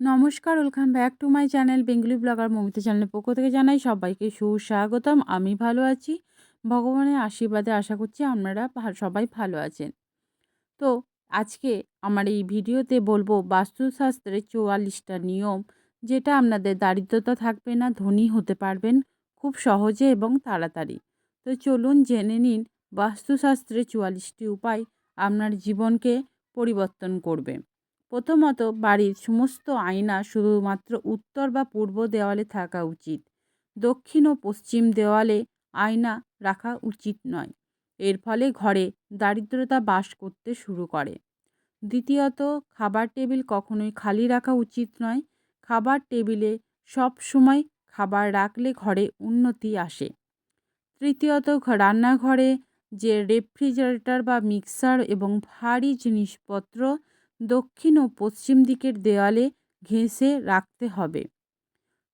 নমস্কার, welcome back to my channel Bengali blogger Mamita চ্যানেলের পক্ষ থেকে জানাই সবাইকে সুস্বাগতম। আমি ভালো আছি, ভগবানের আশীর্বাদে আশা করছি আপনারা সবাই ভালো আছেন। তো আজকে আমার এই ভিডিওতে বলব বাস্তুশাস্ত্রের চুয়াল্লিশটা নিয়ম, যেটা আপনাদের দারিদ্রতা থাকবে না, ধনী হতে পারবেন খুব সহজে এবং তাড়াতাড়ি। তো চলুন জেনে নিন বাস্তুশাস্ত্রের চুয়াল্লিশটি উপায় আপনার জীবনকে পরিবর্তন করবে। প্রথমত বাড়ির সমস্ত আয়না শুধুমাত্র উত্তর বা পূর্ব দেওয়ালে থাকা উচিত। দক্ষিণ ও পশ্চিম দেওয়ালে আয়না রাখা উচিত নয়। এর ফলে ঘরে দারিদ্রতা বাস করতে শুরু করে। দ্বিতীয়ত, খাবার টেবিল কখনোই খালি রাখা উচিত নয়। খাবার টেবিলে সব সময় খাবার রাখলে ঘরে উন্নতি আসে। তৃতীয়ত রান্নাঘরে যে রেফ্রিজারেটর বা মিক্সার এবং ভারী জিনিসপত্র দক্ষিণ ও পশ্চিম দিকের দেওয়ালে ঘেঁষে রাখতে হবে।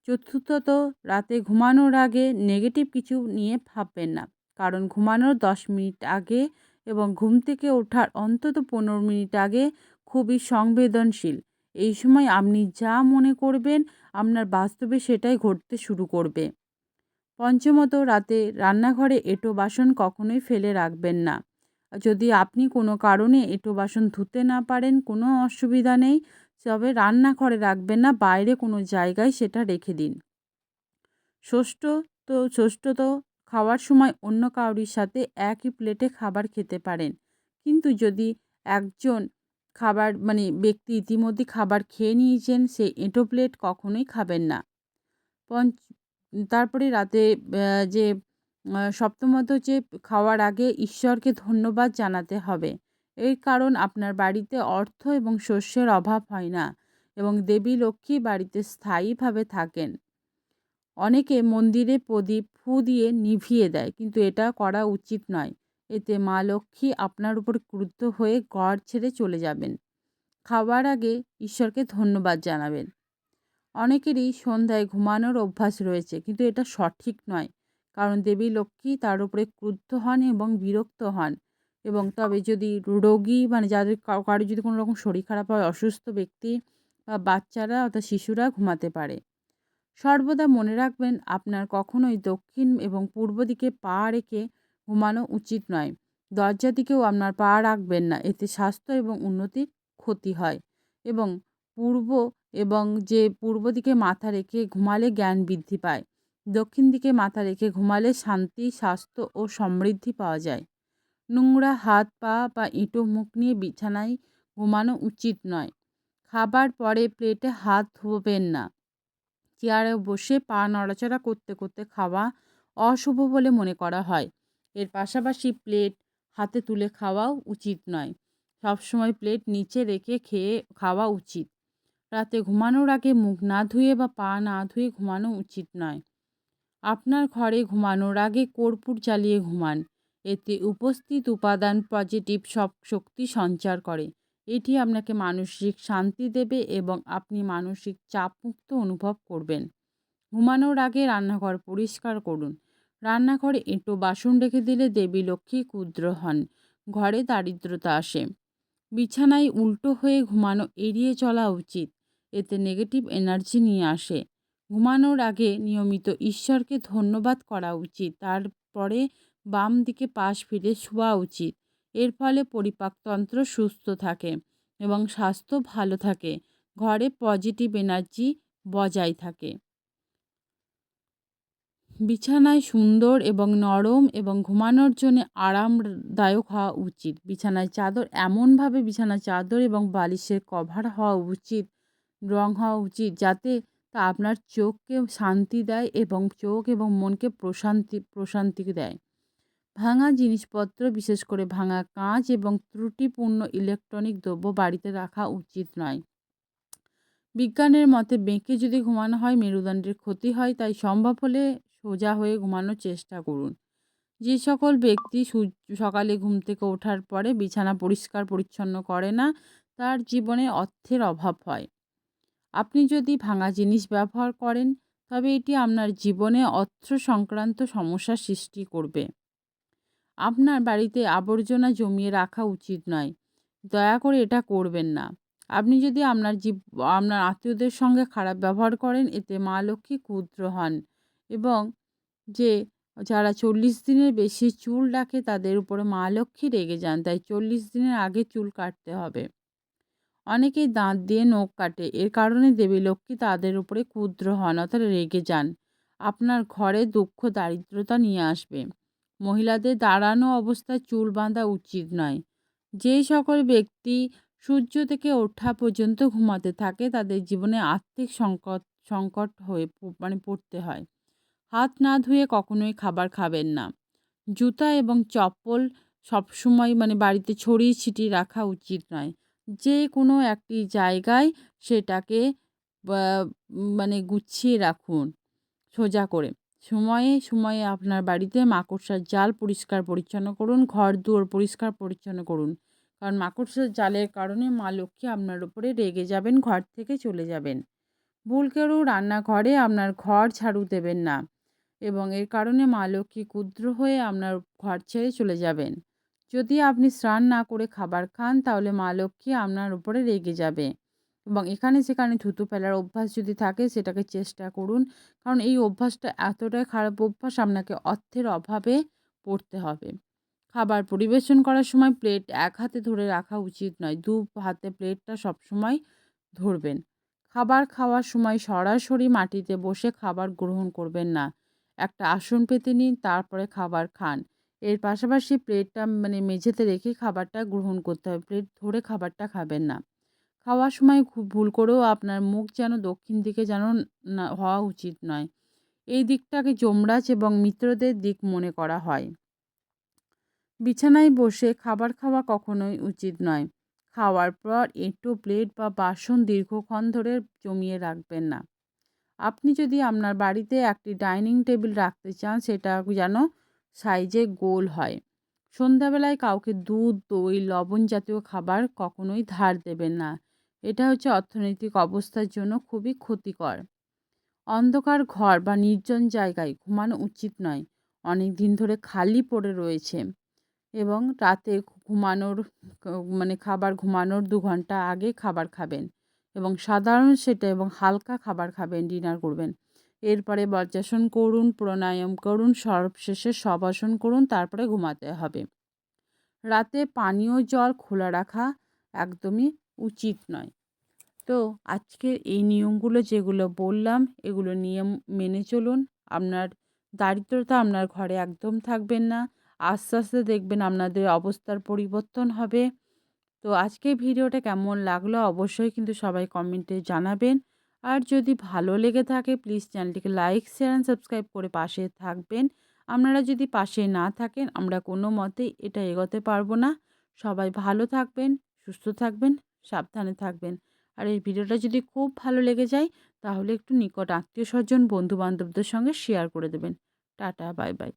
চতুর্থত, রাতে ঘুমানোর আগে নেগেটিভ কিছু নিয়ে ভাববেন না, কারণ ঘুমানোর দশ মিনিট আগে এবং ঘুম থেকে ওঠার অন্তত পনেরো মিনিট আগে খুবই সংবেদনশীল। এই সময় আপনি যা মনে করবেন, আপনার বাস্তবে সেটাই ঘটতে শুরু করবে। পঞ্চমত, রাতে রান্নাঘরে এঁটো বাসন কখনোই ফেলে রাখবেন না। যদি আপনি কোনো কারণে এঁটো বাসন ধুতে না পারেন, কোনো অসুবিধা নেই। তবে রান্নাঘরে রাখবেন না, বাইরে কোনো জায়গায় সেটা রেখে দিন। ষষ্ঠ তো ষষ্ঠত খাওয়ার সময় অন্য কাউরির সাথে একই প্লেটে খাবার খেতে পারেন। কিন্তু যদি একজন খাবার মানে ব্যক্তি ইতিমধ্যে খাবার খেয়ে নিয়েছেন, সে এঁটো প্লেট কখনোই খাবেন না। পঞ্চ, তারপরে রাতে যে সপ্তমত যে খাওয়ার আগে ঈশ্বরকে ধন্যবাদ জানাতে হবে। এর কারণ আপনার বাড়িতে অর্থ এবং শস্যের অভাব হয় না এবং দেবী লক্ষ্মী বাড়িতে স্থায়ীভাবে থাকেন। অনেকে মন্দিরে প্রদীপ, ফু দিয়ে নিভিয়ে দেয়, কিন্তু এটা করা উচিত নয়। এতে মা লক্ষ্মী আপনার উপর ক্রুদ্ধ হয়ে ঘর ছেড়ে চলে যাবেন। খাওয়ার আগে ঈশ্বরকে ধন্যবাদ জানাবেন। অনেকেরই সন্ধ্যায় ঘুমানোর অভ্যাস রয়েছে, কিন্তু এটা সঠিক নয়। কারণ দেবী লক্ষ্মী তার উপরে ক্রুদ্ধ হন এবং বিরক্ত হন। এবং তবে যদি রোগী মানে যাদের কারও যদি কোনো রকম শরীর খারাপ হয়, অসুস্থ ব্যক্তি বা বাচ্চারা অর্থাৎ শিশুরা ঘুমাতে পারে। সর্বদা মনে রাখবেন আপনার কখনোই দক্ষিণ এবং পূর্ব দিকে পা রেখে ঘুমানো উচিত নয়। দরজা দিকেও আপনার পা রাখবেন না, এতে স্বাস্থ্য এবং উন্নতির ক্ষতি হয়। এবং পূর্ব এবং যে পূর্ব দিকে মাথা রেখে ঘুমালে জ্ঞান বৃদ্ধি পায়। দক্ষিণ দিকে মাথা রেখে ঘুমালে শান্তি, স্বাস্থ্য ও সমৃদ্ধি পাওয়া যায়। নোংরা হাত, পা বা এঁটো মুখ নিয়ে বিছানায় ঘুমানো উচিত নয়। খাবার পরে প্লেটে হাত ধোবেন না। চেয়ারে বসে পা নড়াচড়া করতে করতে খাওয়া অশুভ বলে মনে করা হয়। এর পাশাপাশি প্লেট হাতে তুলে খাওয়াও উচিত নয়। সবসময় প্লেট নিচে রেখে খেয়ে খাওয়া উচিত। রাতে ঘুমানোর আগে মুখ না ধুয়ে বা পা না ধুয়ে ঘুমানো উচিত নয়। আপনার ঘরে ঘুমানোর আগে কর্পূর জ্বালিয়ে ঘুমান। এতে উপস্থিত উপাদান পজিটিভ সব শক্তি সঞ্চার করে। এটি আপনাকে মানসিক শান্তি দেবে এবং আপনি মানসিক চাপমুক্ত অনুভব করবেন। ঘুমানোর আগে রান্নাঘর পরিষ্কার করুন। রান্নাঘরে এঁটো বাসন রেখে দিলে দেবী লক্ষ্মী ক্ষুদ্র হন। ঘরে দারিদ্রতা আসে। বিছানায় উল্টো হয়ে ঘুমানো এড়িয়ে চলা উচিত। এতে নেগেটিভ এনার্জি নিয়ে আসে। ঘুমানোর আগে নিয়মিত ঈশ্বরকে ধন্যবাদ করা উচিত। তারপরে বাম দিকে পাশ ফিরে শোয়া উচিত। এর ফলে পরিপাকতন্ত্র সুস্থ থাকে এবং স্বাস্থ্য ভালো থাকে। ঘরে পজিটিভ এনার্জি বজায় থাকে। বিছানায় সুন্দর এবং নরম এবং ঘুমানোর জন্য আরামদায়ক হওয়া উচিত। বিছানায় চাদর, এমনভাবে বিছানার চাদর এবং বালিশের কভার হওয়া উচিত, রং হওয়া উচিত যাতে আপনার চোখকে শান্তি দেয় এবং চোখ এবং মনকে প্রশান্তি প্রশান্তি দেয়। ভাঙা জিনিসপত্র, বিশেষ করে ভাঙা কাঁচ এবং ত্রুটিপূর্ণ ইলেকট্রনিক দ্রব্য বাড়িতে রাখা উচিত নয়। বিজ্ঞানের মতে বেঁকে যদি ঘুমানো হয়, মেরুদণ্ডের ক্ষতি হয়, তাই সম্ভব হলে সোজা হয়ে ঘুমানোর চেষ্টা করুন। যে সকল ব্যক্তি সকালে ঘুম থেকে ওঠার পরে বিছানা পরিষ্কার পরিচ্ছন্ন করে না, তার জীবনে অর্থের অভাব হয়। আপনি যদি ভাঙা জিনিস ব্যবহার করেন, তবে এটি আপনার জীবনে অর্থ সংক্রান্ত সমস্যার সৃষ্টি করবে। আপনার বাড়িতে আবর্জনা জমিয়ে রাখা উচিত নয়। দয়া করে এটা করবেন না। আপনি যদি আপনার জীব, আপনার আত্মীয়দের সঙ্গে খারাপ ব্যবহার করেন, এতে মা লক্ষ্মী ক্ষুদ্র হন এবং যে, যারা চল্লিশ দিনের বেশি চুল রাখে, তাদের উপরে মা লক্ষ্মী রেগে যান। তাই চল্লিশ দিনের আগে চুল কাটতে হবে। অনেকেই দাঁত দিয়ে নখ কাটে। এর কারণে দেবী লক্ষ্মী তাদের উপরে ক্ষুদ্র হন, অর্থাৎ রেগে যান। আপনার ঘরে দুঃখ, দারিদ্রতা নিয়ে আসবে। মহিলাদের দাঁড়ানো অবস্থায় চুল বাঁধা উচিত নয়। যেই সকল ব্যক্তি সূর্য থেকে ওঠা পর্যন্ত ঘুমাতে থাকে, তাদের জীবনে আর্থিক সংকট সংকট হয়ে মানে পড়তে হয়। হাত না ধুয়ে কখনোই খাবার খাবেন না। জুতা এবং চপ্পল সবসময় মানে বাড়িতে ছড়িয়ে ছিটিয়ে রাখা উচিত নয়। যে কোনো একটি জায়গায় সেটাকে মানে গুছিয়ে রাখুন সোজা করে। সময়ে সময়ে আপনার বাড়িতে মাকড়সার জাল পরিষ্কার পরিচ্ছন্ন করুন, ঘর দুয়ার পরিষ্কার পরিচ্ছন্ন করুন। কারণ মাকড়সার জালের কারণে মা লক্ষ্মী আপনার উপরে রেগে যাবেন, ঘর থেকে চলে যাবেন। ভুল করেও রান্নাঘরে আপনার ঘর ঝাড়ু দেবেন না এবং এর কারণে মা লক্ষ্মী ক্ষুদ্র হয়ে আপনার ঘর ছেড়ে চলে যাবেন। যদি আপনি স্নান না করে খাবার খান, তাহলে মা লক্ষ্মী আপনার উপরে রেগে যাবে। এবং এখানে সেখানে থুতু ফেলার অভ্যাস যদি থাকে, সেটাকে চেষ্টা করুন। কারণ এই অভ্যাসটা এতটাই খারাপ অভ্যাস, আপনাকে অর্থের অভাবে পড়তে হবে। খাবার পরিবেশন করার সময় প্লেট এক হাতে ধরে রাখা উচিত নয়। দু হাতে প্লেটটা সবসময় ধরবেন। খাবার খাওয়ার সময় সরাসরি মাটিতে বসে খাবার গ্রহণ করবেন না। একটা আসন পেতে নিন, তারপরে খাবার খান। এর পাশাপাশি প্লেটটা মানে মেঝেতে রেখে খাবারটা গ্রহণ করতে হবে। প্লেট ধরে খাবারটা খাবেন না। খাওয়ার সময় খুব ভুল করেও আপনার মুখ যেন দক্ষিণ দিকে যেন না হওয়া উচিত নয়। এই দিকটাকে যমরাজ এবং মিত্রদের দিক মনে করা হয়। বিছানায় বসে খাবার খাওয়া কখনোই উচিত নয়। খাওয়ার পর এঁটো প্লেট বা বাসন দীর্ঘক্ষণ ধরে জমিয়ে রাখবেন না। আপনি যদি আপনার বাড়িতে একটি ডাইনিং টেবিল রাখতে চান, সেটা যেন সাইজে গোল হয়। সন্ধ্যাবেলায় কাউকে দুধ, দই, লবণ জাতীয় খাবার কখনোই ধার দেবেন না। এটা হচ্ছে অর্থনৈতিক অবস্থার জন্য খুবই ক্ষতিকর। অন্ধকার ঘর বা নির্জন জায়গায় ঘুমানো উচিত নয়। অনেক দিন ধরে খালি পড়ে রয়েছে এবং রাতে ঘুমানোর মানে খাবার ঘুমানোর দু ঘণ্টা আগে খাবার খাবেন এবং সাধারণ সেটা এবং হালকা খাবার খাবেন, ডিনার করবেন। এরপরে বজ্রাসন করুন, প্রাণায়াম করুন, সর্বশেষে শবাসন করুন, তারপরে ঘুমাতে হবে। রাতে পানীয় জল খোলা রাখা একদমই উচিত নয়। তো আজকের এই নিয়মগুলো যেগুলো বললাম, এগুলো নিয়ম মেনে চলুন। আপনার দারিদ্রতা আপনার ঘরে একদম থাকবেন না। আস্তে আস্তে দেখবেন আপনাদের অবস্থার পরিবর্তন হবে। তো আজকে ভিডিওটা কেমন লাগল অবশ্যই কিন্তু সবাই কমেন্টে জানাবেন। আর যদি ভালো লেগে থাকে প্লিজ চ্যানেলটিকে লাইক শেয়ার অ্যান্ড সাবস্ক্রাইব করে পাশে থাকবেন। আপনারা যদি পাশে না থাকেন, আমরা কোনো মতেই এটা এগোতে পারব না। সবাই ভালো থাকবেন, সুস্থ থাকবেন, সাবধানে থাকবেন। আর এই ভিডিওটা যদি খুব ভালো লেগে যায়, তাহলে একটু নিকট আত্মীয় স্বজন বন্ধু বান্ধবদের সঙ্গে শেয়ার করে দেবেন। Tata bye bye